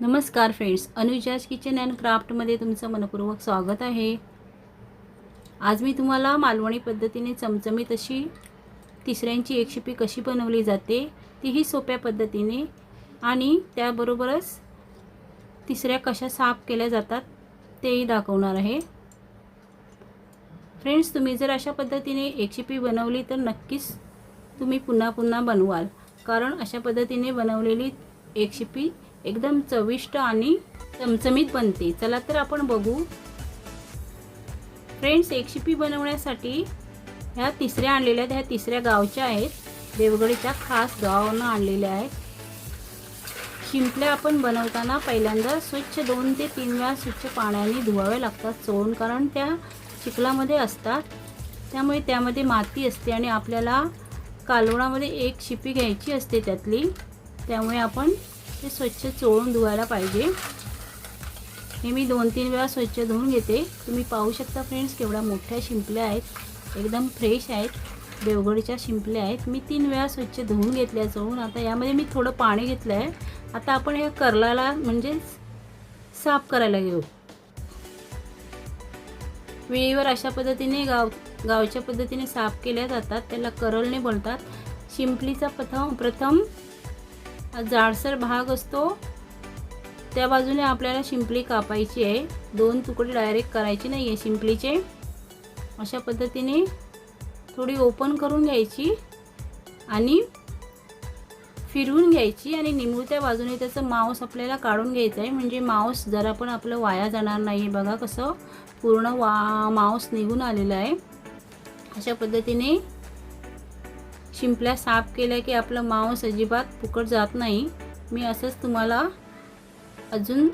नमस्कार friends अनुजाज kitchen and क्राफ्टमध्ये तुमचं मनपूर्वक स्वागत आहे. आज मी तुम्हाला मालवणी पद्धतीने चमचमीत अशी तिसऱ्यांची एक शिपी कशी बनवली जाते तीही सोप्या पद्धतीने आणि त्याबरोबरच तिसऱ्या कशा साफ केल्या जातात तेही दाखवणार आहे. फ्रेंड्स तुम्ही जर अशा पद्धतीने एक शिपी बनवली तर नक्कीच तुम्ही पुन्हा पुन्हा बनवाल कारण अशा पद्धतीने बनवलेली एक शिपी एकदम चविष्ट आणि चमचमीत बनते. चला तर आपण बघू. फ्रेंड्स एक शिपी बनवण्यासाठी ह्या तिसऱ्या आणलेल्या ह्या तिसऱ्या गावच्या आहेत. देवगडीच्या खास गावानं आणलेल्या आहेत. शिंपल्या आपण बनवताना पहिल्यांदा स्वच्छ दोन ते तीन वेळा स्वच्छ पाण्याने धुवाव्या लागतात चोळून कारण त्या चिखलामध्ये असतात. त्यामुळे त्यामध्ये माती असते आणि आपल्याला कालवणामध्ये एक शिपी घ्यायची असते त्यातली. त्यामुळे आपण ते स्वच्छ चोळून धुवायला पाहिजे. हे मी दोन तीन वेळा स्वच्छ धुवून घेते. तुम्ही पाहू शकता फ्रेंड्स केवढ्या मोठ्या शिंपल्या आहेत. एकदम फ्रेश आहेत. देवगडच्या शिंपल्या आहेत. मी तीन वेळा स्वच्छ धुवून घेतल्या चोळून. आता यामध्ये मी थोडं पाणी घेतलं आहे आता आपण हे कर्लाला म्हणजे साफ करायला घेऊ. वेळेवर अशा पद्धतीने गाव गावच्या पद्धतीने साफ केल्या जातात. त्याला करलने बोलतात. शिंपलीचा प्रथम प्रथम जाडसर भाग असतो. त्या बाजूने आपल्याला शिंपली कापायची आहे. दोन तुकडे डायरेक्ट करायचे नाही आहे शिंपलीचे. अशा पद्धतीने थोडी ओपन करून घ्यायची आणि फिरवून घ्यायची आणि निमुळत्या बाजूने त्याचं मांस आपल्याला काढून घ्यायचं आहे. म्हणजे मांस जरा पण आपलं वाया जाणार नाही बघा कसं पूर्ण वा मांस निघून आलेलं आहे. अशा पद्धतीने शिंपल्या साफ केल्या की आपलं मांस अजिबात फुकट जात नाही. मी असंच तुम्हाला अजून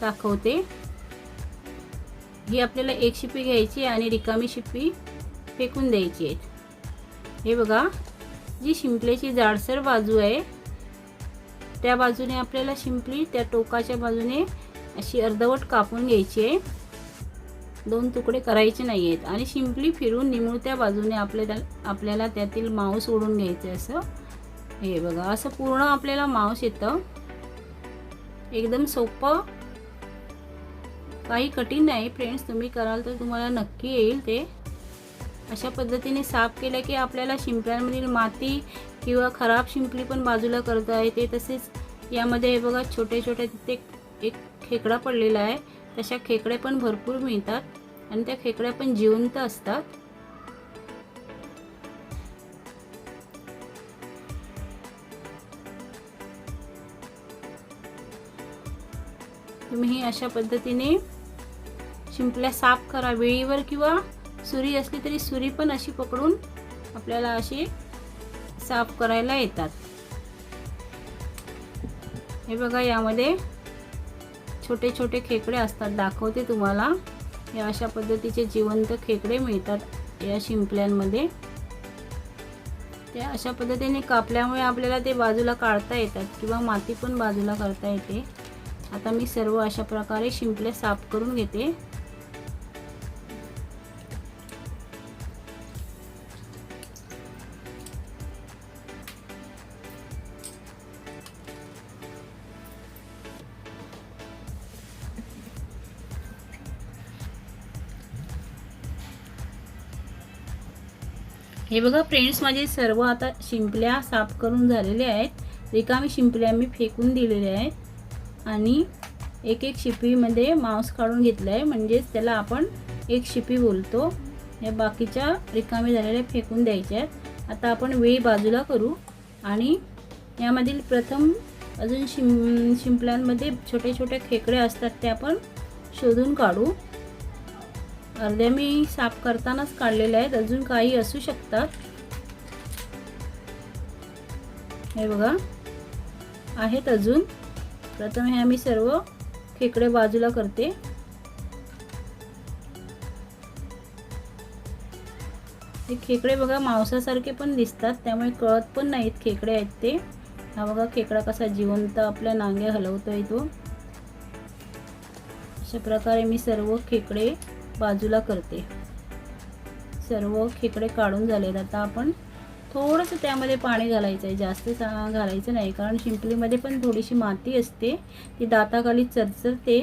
दाखवते. ही आपल्याला एक शिपी घ्यायची आणि रिकामी शिपी फेकून द्यायची आहेत हे बघा जी शिंपल्याची जाडसर बाजू आहे त्या बाजूने आपल्याला शिंपली त्या टोकाच्या बाजूने अशी अर्धवट कापून घ्यायची आहे. दोन तुकडे करायचे नाही आहेत आणि शिंपली फिरून निमुळत्या बाजूने आपल्याला आपल्याला त्यातील मांस ओढून घ्यायचं असं. हे बघा असं पूर्ण आपल्याला मांस येतं. एकदम सोपं. काही कठीण नाही. फ्रेंड्स तुम्ही कराल तर तुम्हाला नक्की येईल ते. अशा पद्धतीने साफ केलं की आपल्याला शिंपल्यांमधील माती किंवा खराब शिंपली पण बाजूला करता येते. तसेच यामध्ये हे बघा छोटे छोटे तिथे एक खेकडा पडलेला आहे. तशा खेकडे पण भरपूर मिळतात. आणि त्या खेकड्या पण जिवंत असतात. तुम्ही अशा पद्धतीने शिंपल्या साफ करा. वेळीवर किंवा सुरी असली तरी सुरी पण अशी पकडून आपल्याला अशी साफ करायला येतात. हे बघा यामध्ये छोटे छोटे खेकडे असतात. दाखवते तुम्हाला. या अशा पद्धतीचे जिवंत खेकडे मिळतात या शिंपल्यांमध्ये. त्या अशा पद्धतीने कापल्यामुळे आपल्याला ते बाजूला काढता येतात किंवा माती पण बाजूला करता येते. आता मी सर्व अशा प्रकारे शिंपले साफ करून घेते. हे बघा फ्रेंड्स माझे सर्व आता शिंपल्या साफ करून झालेले आहेत. रिकामी शिंपल्या मी फेकून दिलेल्या आहेत. आणि एक एक शिपीमध्ये मांस काढून घेतलं आहे म्हणजेच त्याला आपण एक शिपी बोलतो. या बाकीच्या रिकामी झालेल्या फेकून द्यायच्या आहेत. आता आपण वेळी बाजूला करू. आणि यामधील प्रथम अजून शिं शिंपल्यांमध्ये छोटे छोटे खेकडे असतात ते आपण शोधून काढू. अर्ध्या मी साफ करतानाच काढलेल्या आहेत. अजून काही असू शकतात. हे बघा. आहेत अजून. प्रथम हे आम्ही सर्व खेकडे बाजूला करते. हे खेकडे बघा मांसासारखे पण दिसतात. त्यामुळे कळत पण नाहीत खेकडे आहेत ते. हा बघा खेकडा कसा जिवंत आपल्या नांग्या हलवतोय तो. अशा प्रकारे मी सर्व खेकडे बाजूला करते. सर्व खेकडे काढून झालेत. आता आपण थोडंसं त्यामध्ये पाणी घालायचं आहे जास्त घालायचं नाही. कारण शिंपलीमध्ये पण थोडीशी माती असते. ती दाताखाली चरचरते.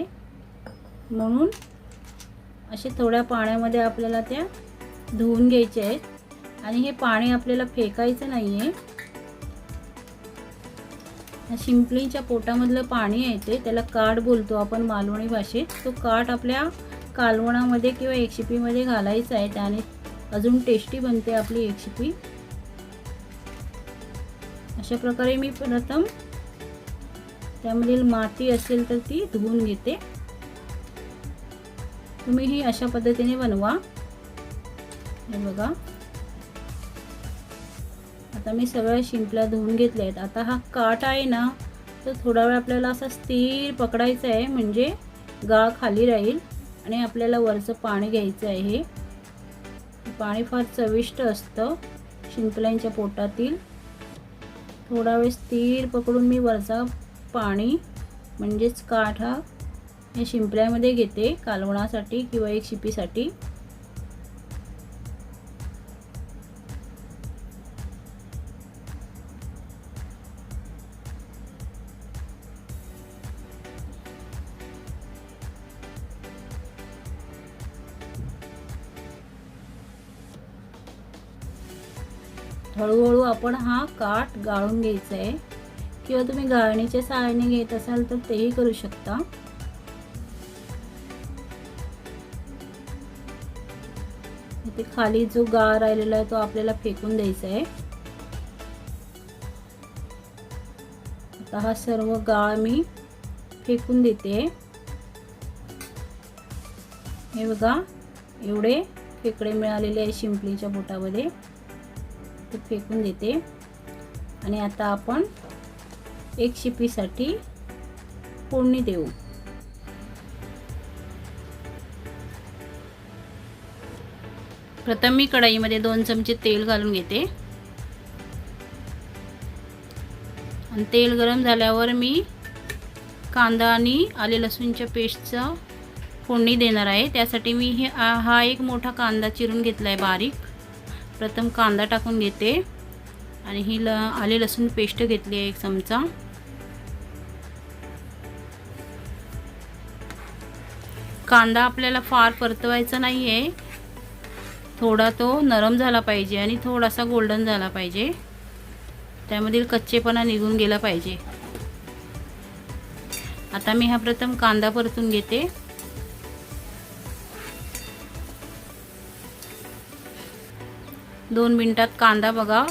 म्हणून असे थोड्या पाण्यामध्ये आपल्याला त्या धुवून घ्यायच्या आहेत. आणि हे पाणी आपल्याला फेकायचं नाही आहे शिंपलीच्या पोटामधलं पाणी आहे ते. त्याला काठ बोलतो आपण मालवणी भाषेत. तो काठ आपल्या कालवणामध्ये किंवा एकशिपीमध्ये घालायचं आहे त्याने अजून टेस्टी बनते आपली एकशिपी. अशा प्रकारे मी प्रथम त्यामधील माती असेल तर ती धुवून घेते. तुम्ही ही अशा पद्धतीने बनवा. हे बघा. आता मी सगळ्या शिंपल्या धुवून घेतल्या आहेत. आता हा काट आहे ना तो थोडा वेळ आपल्याला असा स्थिर पकडायचा आहे म्हणजे गाळ खाली राहील. आणि आपल्याला वरचं पाणी घ्यायचं आहे. हे पाणी फार चविष्ट असतं शिंपल्यांच्या पोटातील. थोडा वेळ स्थिर पकडून मी वरचा पाणी म्हणजेच काठ हा या शिंपल्यामध्ये घेते कालवणासाठी किंवा एक शिपीसाठी. हळूहळू आपण हा काठ गाळून घ्यायचा आहे. किंवा तुम्ही गाळणीच्या सहाय्याने घेत असाल तर तेही करू शकता. इथे खाली जो गाळ राहिलेला आहे तो आपल्याला फेकून द्यायचा आहे. आता हा सर्व गाळ मी फेकून देते. हे बघा एवढे फेकडे मिळालेले आहे शिंपलीच्या बोटामध्ये. ते फेकून देते. आणि आता आपण एक शिपीसाठी फोडणी देऊ. प्रथम मी कढाईमध्ये दोन चमचे तेल घालून घेते. आणि तेल गरम झाल्यावर मी कांदा आणि आले लसूणच्या पेस्टचं फोडणी देणार आहे. त्यासाठी मी हे हा एक मोठा कांदा चिरून घेतला आहे बारीक. प्रथम कांदा टाकून घेते. आणि ही ल आले लसूण पेस्ट घेतली आहे एक चमचा. कांदा आपल्याला फार परतवायचा नाही आहे थोडा तो नरम झाला पाहिजे आणि थोडासा गोल्डन झाला पाहिजे. त्यामधील कच्चेपणा निघून गेला पाहिजे. आता मी हा प्रथम कांदा परतून घेते. दोन मिनटात कांदा बघा.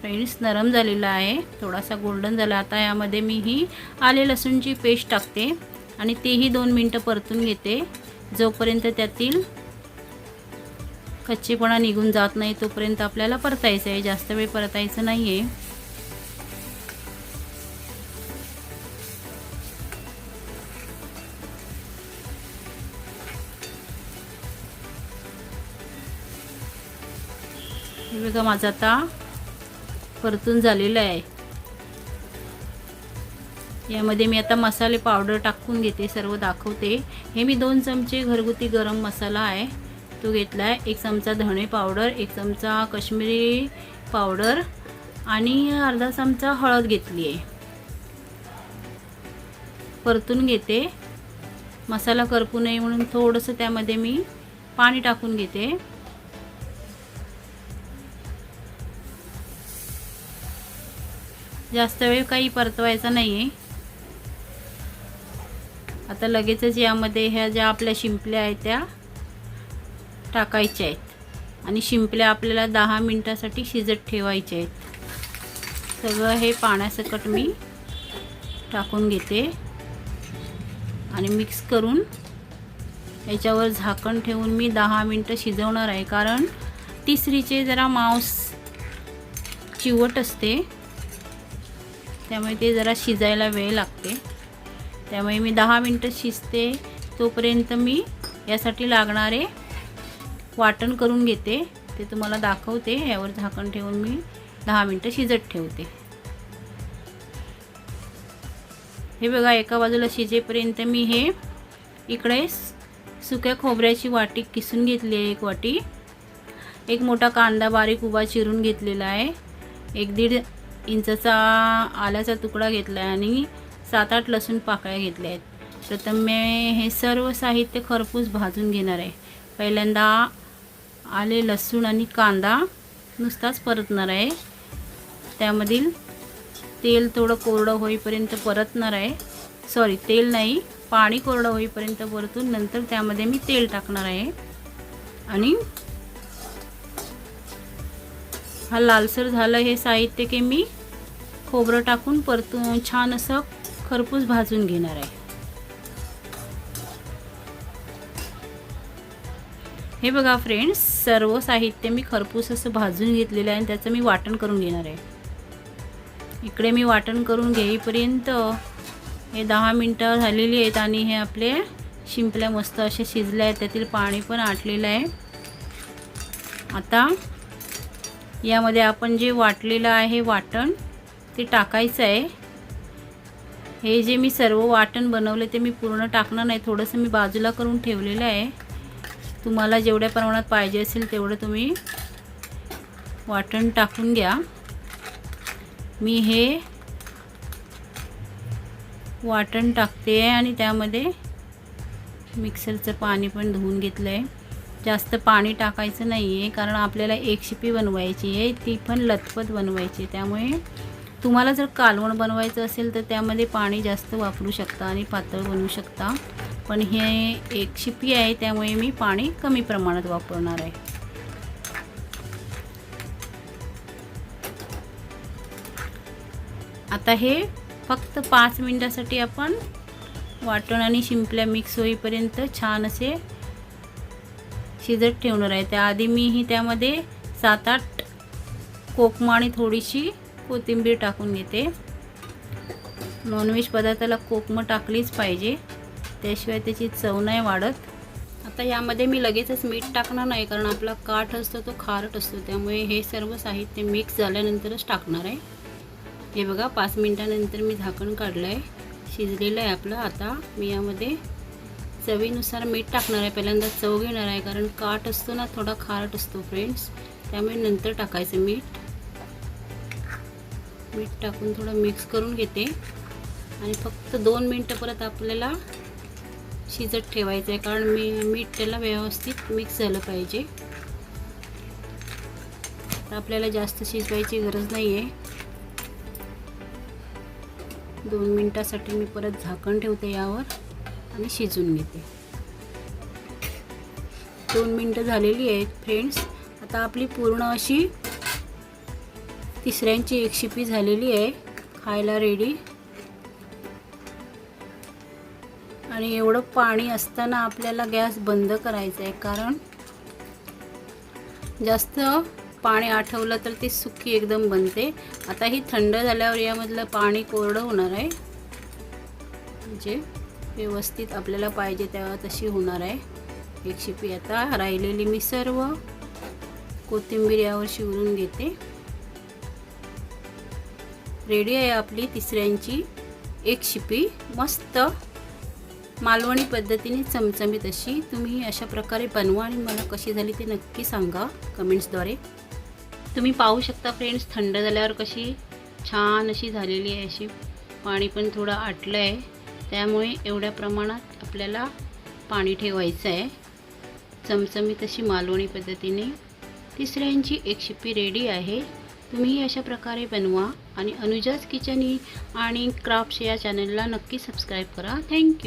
फ्रेंड्स नरम झालेला आहे. थोडासा गोल्डन झाला. आता यामध्ये मी ही आले लसूणची पेस्ट टाकते आणि तेही दोन मिनटं परतून घेते. जोपर्यंत त्यातील कच्चेपणा निघून जात नाही तोपर्यंत आपल्याला परतायचं आहे. जास्त वेळ परतायचं नाही आहे हे बघा माझं आता परतून झालेलं आहे. यामध्ये मी आता मसाले पावडर टाकून घेते सर्व दाखवते. हे मी दोन चमचे घरगुती गरम मसाला आहे. तो घेतला आहे एक चमचा धणे पावडर एक चमचा कश्मीरी पावडर आणि अर्धा चमचा हळद घेतली आहे. परतून घेते. मसाला करपू नये म्हणून थोडंसं त्यामध्ये मी पाणी टाकून घेते. जास्त वेळ काही परतवायचा नाही आहे आता लगेचच यामध्ये ह्या ज्या आपल्या शिंपल्या आहेत त्या टाकायच्या आहेत. आणि शिंपल्या आपल्याला दहा मिनटासाठी शिजत ठेवायच्या आहेत. सगळं हे पाण्यासकट मी टाकून घेते. आणि मिक्स करून याच्यावर झाकण ठेवून मी दहा मिनटं शिजवणार आहे. कारण तिसरीचे जरा मांस चिवट असते. त्यामुळे ते जरा शिजायला वेळ लागते. त्यामुळे मी दहा मिनटं शिजते. तोपर्यंत मी यासाठी लागणारे वाटण करून घेते. ते तुम्हाला दाखवते. यावर झाकण ठेवून मी दहा मिनटं शिजत ठेवते. हे बघा एका बाजूला शिजेपर्यंत मी हे इकडे सुक्या खोबऱ्याची वाटी किसून घेतली आहे एक वाटी. एक मोठा कांदा बारीक उभा चिरून घेतलेला आहे. एक दीड इंचाचा आल्याचा तुकडा घेतला आहे आणि सात आठ लसूण पाकळ्या घेतल्या आहेत. प्रथम मी हे सर्व साहित्य खरपूस भाजून घेणार आहे. पहिल्यांदा आले लसूण आणि कांदा नुसताच परतणार आहे. त्यामधील तेल थोडं कोरडं होईपर्यंत परतणार आहे. सॉरी तेल नाही पाणी कोरडं होईपर्यंत परतून नंतर त्यामध्ये मी तेल टाकणार आहे. आणि हा लालसर झालं हे साहित्य की मी खोबरं टाकून परतून छान असं खरपूस भाजून घेणार आहे. हे बघा फ्रेंड्स सर्व साहित्य मी खरपूस असं भाजून घेतलेलं आहे आणि त्याचं मी वाटण करून घेणार आहे. इकडे मी वाटण करून घेईपर्यंत हे दहा मिनटं झालेली आहेत आणि हे आपले शिंपल्या मस्त असे शिजल्या आहेत. त्यातील पाणी पण आटलेलं आहे. आता यामध्ये आपण जे वाटलेलं आहे वाटण ते टाकायचं आहे. हे जे मी सर्व वाटण बनवले ते मी पूर्ण टाकणार नाही. थोडंसं मी बाजूला करून ठेवलेलं आहे. तुम्हाला जेवढ्या प्रमाणात पाहिजे असेल तेवढं तुम्ही वाटण टाकून घ्या. मी हे वाटण टाकते आहे आणि त्यामध्ये मिक्सरचं पाणी पण धुवून घेतलं आहे. जास्त पाणी टाकायचं नाही आहे कारण आपल्याला एक शिपी बनवायची आहे ती पण लथपथ बनवायची आहे. त्यामुळे तुम्हाला जर कालवण बनवायचं असेल तर त्यामध्ये पाणी जास्त वापरू शकता आणि पातळ बनवू शकता. पण हे एक शिपी आहे त्यामुळे मी पाणी कमी प्रमाणात वापरणार आहे. आता हे फक्त पाच मिनटासाठी आपण वाटण आणि शिंपल्या मिक्स होईपर्यंत छान असे शिजत ठेवणार आहे. त्याआधी मीही त्यामध्ये सात आठ कोकमा आणि थोडीशी कोथिंबीर टाकून घेते. नॉनव्हेज पदार्थाला कोकमं टाकलीच पाहिजे. त्याशिवाय त्याची चव नाही वाढत. आता यामध्ये मी लगेचच मीठ टाकणार नाही कारण आपला काठ असतो तो खारट असतो. त्यामुळे हे सर्व साहित्य मिक्स झाल्यानंतरच टाकणार आहे. हे बघा पाच मिनटानंतर मी झाकण काढलं आहे शिजलेलं आहे आपलं. आता मी यामध्ये चवीनुसार मीठ टाकणार आहे. पहिल्यांदा चव घेणार आहे कारण काठ असतो ना थोडा खारट असतो फ्रेंड्स त्यामुळे नंतर टाकायचं मीठ. मीठ टाकून थोडं मिक्स करून घेते. आणि फक्त दोन मिनटं परत आपल्याला शिजत ठेवायचं आहे कारण मी मीठ त्याला व्यवस्थित मिक्स झालं पाहिजे. तर आपल्याला जास्त शिजवायची गरज नाही आहे दोन मिनटासाठी मी परत झाकण ठेवते यावर आणि शिजून घेते. दोन मिनटं झालेली आहेत फ्रेंड्स आता आपली पूर्ण अशी तिसऱ्यांची एक शिपी झालेली आहे. खायला रेडी आणि एवढं पाणी असताना आपल्याला गॅस बंद करायचा आहे कारण जास्त पाणी आठवलं तर ती सुकी एकदम बनते. आता ही थंड झाल्यावर यामधलं पाणी कोरडं होणार आहे. म्हणजे व्यवस्थित आपल्याला पाहिजे तेव्हा तशी होणार आहे. एक शिपी आता राहिलेली मी सर्व. कोथिंबीर यावर शिवरून घेते. रेडी आहे आपली तिसऱ्यांची. एक शिपी मस्त. मालवणी पद्धतीने चमचमीत अशी. तुम्ही अशा प्रकारे बनवा आणि मला कशी झाली ते नक्की सांगा कमेंट्सद्वारे. तुम्ही पाहू शकता फ्रेंड्स थंड झाल्यावर कशी छान अशी झालेली आहे अशी. पाणी पण थोडं आटलं आहे त्यामुळे एवढ्या प्रमाणात आपल्याला पाणी ठेवायचं आहे. चमचमीत अशी मालवणी पद्धतीने. तिसऱ्यांची एक शिपी रेडी आहे. तुम्ही अशा प्रकारे बनवा आणि अनुजाज किचन आणि क्राफ्ट्स या चॅनलला नक्की सबस्क्राईब करा. थँक्यू